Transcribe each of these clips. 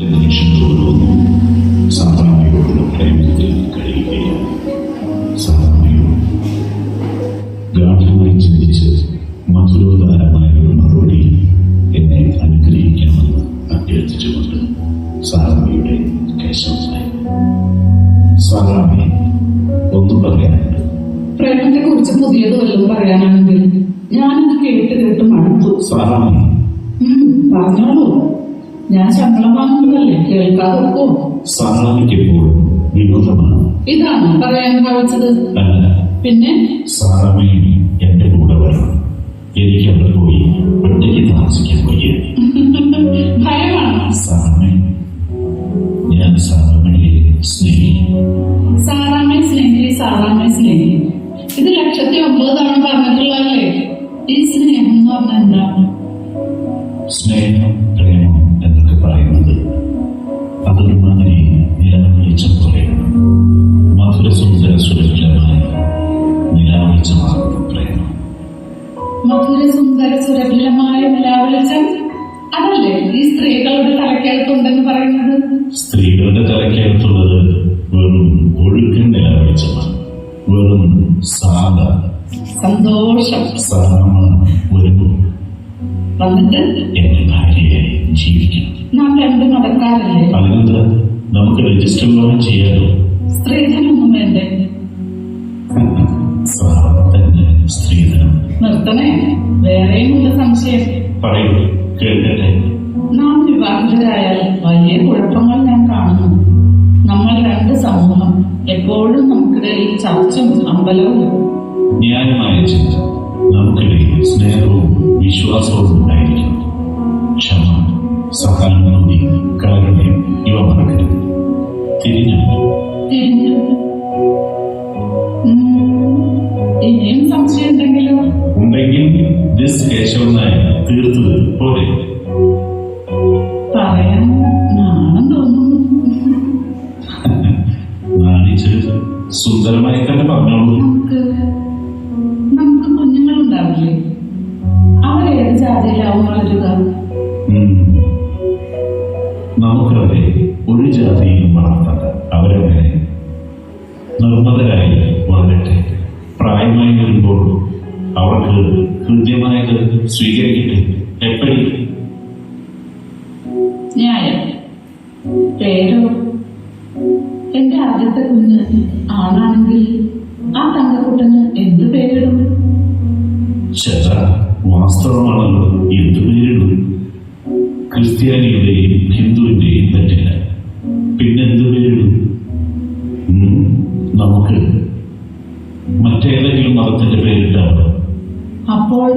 നിമിഷങ്ങളോടും സാറാമ്മയോടുള്ള പ്രേമത്തിൽ കഴിയുകയാണ്. സാറാമ്മയോട് ഗാഠമായി ചിന്തിച്ച് മധുരോദാരമായ ഒരു മറുപടി എന്നെ അനുഗ്രഹിക്കണമെന്ന് അഭ്യർത്ഥിച്ചുകൊണ്ട് സാറാമ്മയുടെ കേശവനായി സാറാമ്മയെ ഒന്നും പറയാനുണ്ട് പ്രേമത്തെ കുറിച്ച് പുതിയത് വല്ലതും പറയാനാണെങ്കിൽ ഞാനത് കേട്ട് കേട്ട് മടുത്തു. സാറാമി പറഞ്ഞോളൂ. ഞാൻ ശമ്പളം വാങ്ങുന്നതല്ലേ? കേൾക്കാതൊക്കോ സാറാമ്മയ്ക്ക് എപ്പോഴും വിനോദമാണ്. ഇതാണ് പറയാൻ ഭാവിച്ചത്. പിന്നെ? സാറാമ്മയും എന്റെ കൂടെ വരണം. എനിക്ക് അവിടെ പോയി ഒറ്റയ്ക്ക് താമസിക്കാൻ വയ്യ. ഭയമാണ്? സാറാമ്മ ഞാൻ സാറാമ്മയെ സ്നേഹിക്കും. സാറാമ്മയെ സ്നേഹി സാറാമ്മയെ സ്നേഹി ഇത് ലക്ഷത്തി ഒമ്പത് തവണ പറഞ്ഞിട്ടുള്ളതല്ലേ? ഈ സ്നേഹം എന്ന് പറഞ്ഞാൽ എന്താണ്? സ്നേഹം പറയുന്നത്. അതൊരുമാതിരി നിലവിളിച്ച പോലെ മധുര സുന്ദര സുരഭിലമായ നിലവിളിച്ച പ്രേമം മധുര സുന്ദര സുരഭിലമായ നിലാവിളിച്ചം? അതല്ലേ ഈ സ്ത്രീകളുടെ തലക്കകത്തുണ്ടെന്ന് പറയുന്നത്? സ്ത്രീകളുടെ തലക്കകത്തുള്ളത് വെറും ഒഴുക്കൻ നിലവിളിച്ചമാണ്. വെറും സാധ സന്തോഷം. സാധാരണ വരുന്നു വന്നിട്ട്? എന്റെ ഭാര്യയായി ജീവിക്കണം നാം രണ്ടും നടക്കാറല്ലേ? അതിനെന്താ നമുക്ക് രജിസ്റ്റർ ചെയ്യാലോ? സ്ത്രീധനമൊന്നും വേണ്ടേ? സാധാരണ തന്നെ സ്ത്രീധനം. നിർത്തണേ? വേറെയുമുള്ള സംശയം. പറയൂ കേൾക്കട്ടെ. നാം വിവാഹിതരായാൽ വലിയ കുഴപ്പങ്ങൾ ഞാൻ കാണുന്നു. നമ്മൾ രണ്ട് സമൂഹം എപ്പോഴും നമുക്കിടയിൽ ചർച്ചും അമ്പലവും. ന്യായമായ ചിന്ത. നമുക്കിടയിൽ സ്നേഹവും വിശ്വാസവും ഉണ്ടായിരിക്കണം. ക്ഷമ സഹാനുഭൂതി കാരുണ്യം ഇവ മറക്കരുത് തിരിഞ്ഞു ഉണ്ടെങ്കിൽ ദിസ് കേശവനായ തീർത്തത് പോരെ. ഒരു ജാതിയും വളർത്തണ്ട അവരങ്ങനെ നിർമ്മതരായി വളരട്ടെ പ്രായമായി വരുമ്പോൾ അവർക്ക് ഹൃദ്യമായത് സ്വീകരിക്കട്ടെ? എപ്പടി ന്യായം. പേരോ? എന്റെ ആദ്യത്തെ കുഞ്ഞ് ആണാണെങ്കിൽ ആ തങ്കക്കുട്ടന് എന്ത് പേരിടും? വാസ്തവമാണല്ലോ എന്തു പേരിടും? ക്രിസ്ത്യാനിയുടെയും നമുക്ക് മറ്റേതെങ്കിലും മതത്തിന്റെ പേരിട്ടാണ് അപ്പോൾ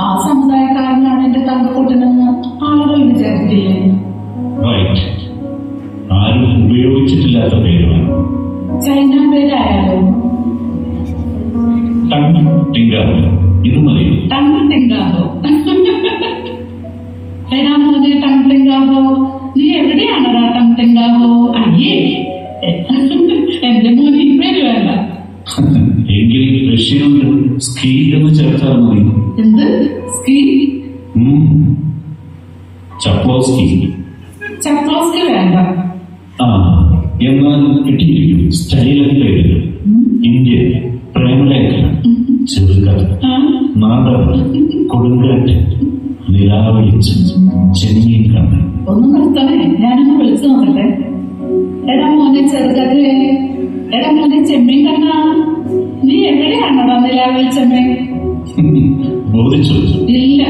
ആ സമുദായക്കാരനാണ് എന്റെ തങ്കക്കൂട്ടനെന്ന് ആളുകൾ വിചാരിക്കില്ലേ? റൈറ്റ് ആരും ഉപയോഗിച്ചിട്ടില്ലാത്ത പേരാണ് ചൈന പേരായാലോ ടങ് ടിങ്കാറ് ഇത് മതി. ടങ് മോനെ ടങ് തെങ്കാവോ ചക്രോസ്കി വേണ്ട. ആ എന്നാൽ കിട്ടിയിരിക്കും സ്റ്റൈലൊക്കെ ഇന്ത്യ പ്രേമലേഖനം ചെറുകഥ നാടകം കൊടുങ്കാറ്റ് നിലാവളിച്ച് ചെന്നീൻ കണ്ണ് ഒന്ന് നിർത്തണേ ഞാനൊന്ന് വിളിച്ചു നോക്കട്ടെ. എടാ മോനെ ചെറുകഥയെ. എടാ മോനെ ചെമ്മീൻ കണ്ണ. നീ എവിടെയാണോ നിലാവിൽ ചെമ്മീൻ? ബോധിച്ചു. ഇല്ല.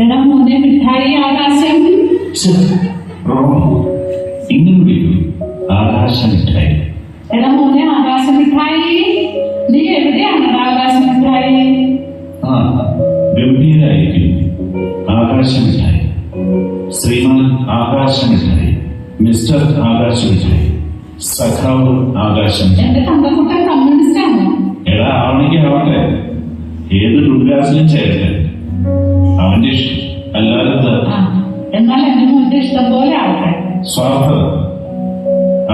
എടാ മോനെ മിഠായി ആകാശം ഛെ, റോങ്. ഇങ്ങനെ വരൂ. ആകാശ മിഠായി എടാ മോനെ ആകാശ മിഠായി നീ എവിടെയാണടാ ആകാശ മിഠായി ആ ഗംഭീരായിരിക്കും ആകാശ മിഠായി ശ്രീമാൻ ആകാശമില്ലായി മിസ്റ്റർ ആകാശമില്ലായി സഖാവ് ആകാശമില്ലായി എന്റെ തന്തക്കുട്ടൻ കമ്മ്യൂണിസ്റ്റ് ആണ് എടാ അവന്റെ ഇഷ്ടം അല്ലാതെ എന്നാൽ എന്റെ മോന്റെ ഇഷ്ടം പോലെ ആവട്ടെ സ്വാർത്ഥത.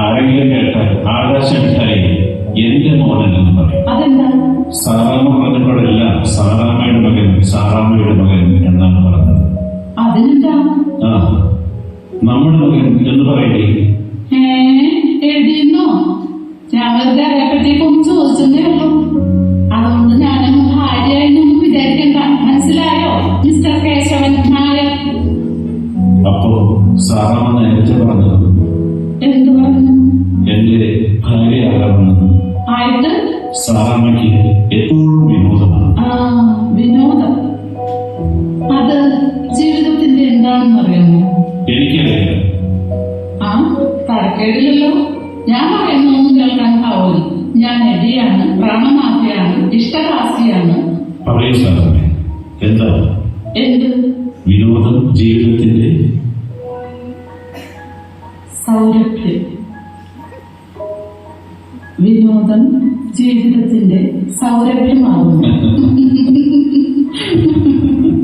ആരെങ്കിലും കേട്ടാൽ ആകാശമില്ലായി എന്റെ മോനെന്ന് പറയും. അതെന്താ? സാറാമ്മ പറഞ്ഞപ്പോഴെല്ലാം സാറാമ്മയുടെ മകൻ സാറാമ്മയുടെ മകൻ എന്നാണ് പറഞ്ഞത്. ആ നമ്മുടെ മകൻ എന്ന് പറയട്ടെ. എഴുതിയിരുന്നോ? ഞാൻ വെറുതെ അതേപ്പറ്റി ഒന്ന് ചോദിച്ചതേ ഉള്ളൂ. അതുകൊണ്ട് മനസ്സിലായോ മിസ്റ്റർ കേശവൻ നായർ അപ്പോ സാറാമ്മ എന്റെ പറഞ്ഞത്? എന്തു പറഞ്ഞു. എന്റെ ഭാര്യയാകാമെന്ന് ആയിട്ട് സാറാമ്മയ്ക്ക് എപ്പോഴും വിനോദമാണ്. വിനോദം. അത് ജീവിതത്തിന്റെ എന്താണെന്ന് അറിയാമോ? എനിക്കറിയാം ആ തരക്കേടില്ലല്ലോ ഞാൻ പറയുന്നൊന്നും കേൾക്കാൻ കാവൂല ഞാൻ എടിയാണ് പ്രാണമാഫിയാണ് ഇഷ്ടഹാസിയാണ്. പറയൂ സാറാമ്മ. എന്താ? വിനോദം ജീവിതത്തിന്റെ സൗരഭ്യമാകുന്നു.